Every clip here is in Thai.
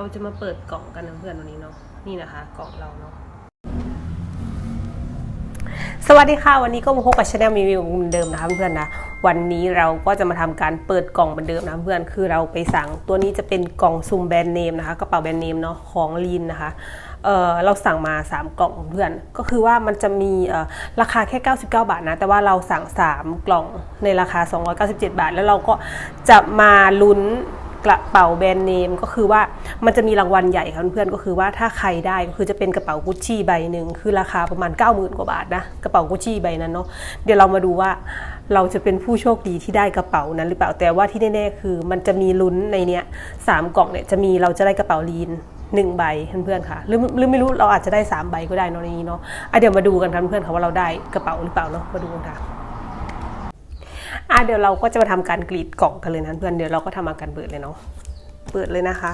เราจะมาเปิดกล่องกันนะเพื่อนวันนี้เนาะนี่นะคะ กล่องเราเนาะสวัสดีค่ะ วันนี้ก็มาพบกับชาแนลมีวิวเหมือนเดิมนะคะเพื่อนนะวันนี้เราก็จะมาทำการเปิดกล่องเหมือนเดิมนะเพื่อนคือเราไปสั่งตัวนี้จะเป็นกล่องซุมแบรนด์เนมนะคะกระเป๋าแบรนด์เนมเนาะของลีนนะคะเเราสั่งมา 3 กล่องเพื่อน ก็คือว่ามันจะมีราคาแค่ 99 บาทนะ แต่ว่าเราสั่ง 3 กล่องในราคา 297 บาท แล้วเราก็จะมาลุ้น กระเป๋าแบรนด์เนมก็คือว่ามันจะมีรางวัลใหญ่ค่ะเพื่อนๆก็คือว่าถ้าใครได้ก็คือจะเป็นกระเป๋ากุชชี่ใบหนึ่งคือราคาประมาณ 90,000กว่าบาทนะกระเป๋ากุชชี่ใบนั้นเนาะเดี๋ยวเรามาดูว่าเราจะเป็นผู้โชคดีที่ได้กระเป๋านั้น หรือเปล่าแต่ว่าที่แน่ๆคือ มันจะมีลุ้นในเนี้ยสามกล่องเนี่ยจะมีเราจะได้กระเป๋าลีนหนึ่งใบเพื่อนๆค่ะหรือหรือไม่รู้เราอาจจะได้สามใบก็ได้เนอะในนี้เนาะอะเดี๋ยวมาดูกันค่ะเพื่อนๆค่ะว่าเราได้กระเป๋าหรือเปล่าเนาะมาดูกันค่ะ อะเดี๋ยวเราก็จะมาทำการกรีดกล่องกันเลยนะเพื่อนเดี๋ยวเราก็ทำอาการเปิดเลยเนาะเปิดเลยนะคะ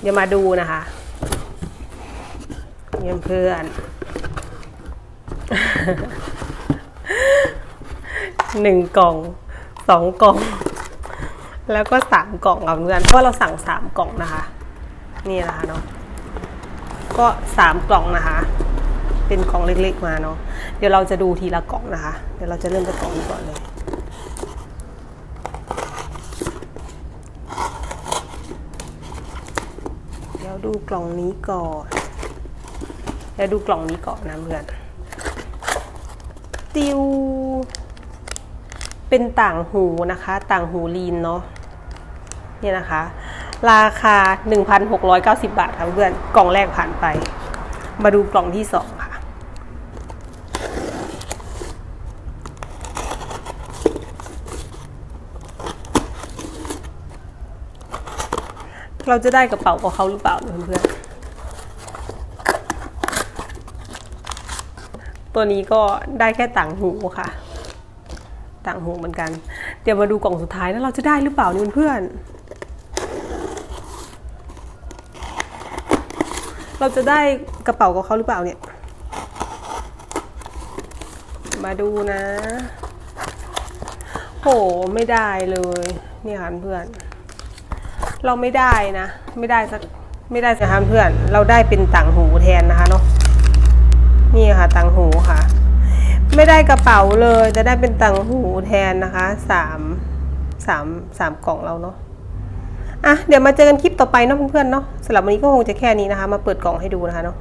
เดี๋ยวมาดูนะคะเยี่ยมเพื่อน หนึ่งกล่องสองกล่อง แล้วก็สามกล่องกับเพื่อนเพราะว่าเราสั่งสามกล่องนะคะ นี่นะคะเนาะก็สามกล่องนะคะ เป็นกล่องเล็กๆมาเนาะเดี๋ยวเราจะดูทีละกล่องนะคะ เดี๋ยวเราจะเริ่มจากกล่องนี้ก่อนเลยเดี๋ยวดูกล่องนี้ก่อนเดี๋ยวดูกล่องนี้ก่อนนะเพื่อนติว เป็นต่างหูนะคะ ต่างหูลีนเนาะเนี่ยนะคะ ราคา 1,690 บาทค่ะเพื่อนกล่องแรกผ่านไป มาดูกล่องที่สองค่ะ เราจะได้กระเป๋ากับเขาหรือเปล่าเพื่อนตัวนี้ก็ได้แค่ต่างหูค่ะ ต่างหูเหมือนกัน เดี๋ยวมาดูกล่องสุดท้ายแล้วเราจะได้หรือเปล่านี่เพื่อน เราจะได้กระเป๋ากับเขาหรือเปล่าเนี่ย มาดูนะ โหไม่ได้เลยนี่ค่ะเพื่อน เราไม่ได้นะ ไม่ได้สักไม่ได้สักเพื่อน เราได้เป็นต่างหูแทนนะคะเนาะนี่ค่ะต่างหูค่ะ ไม่ได้กระเป๋าเลยจะได้เป็นต่างหูแทนนะคะสามสามสามกล่องเราเนาะอะเดี๋ยวมาเจอกันคลิปต่อไปเนาะเพื่อนๆเนาะสำหรับวันนี้ก็คงจะแค่นี้นะคะ มาเปิดกล่องให้ดูนะคะเนาะ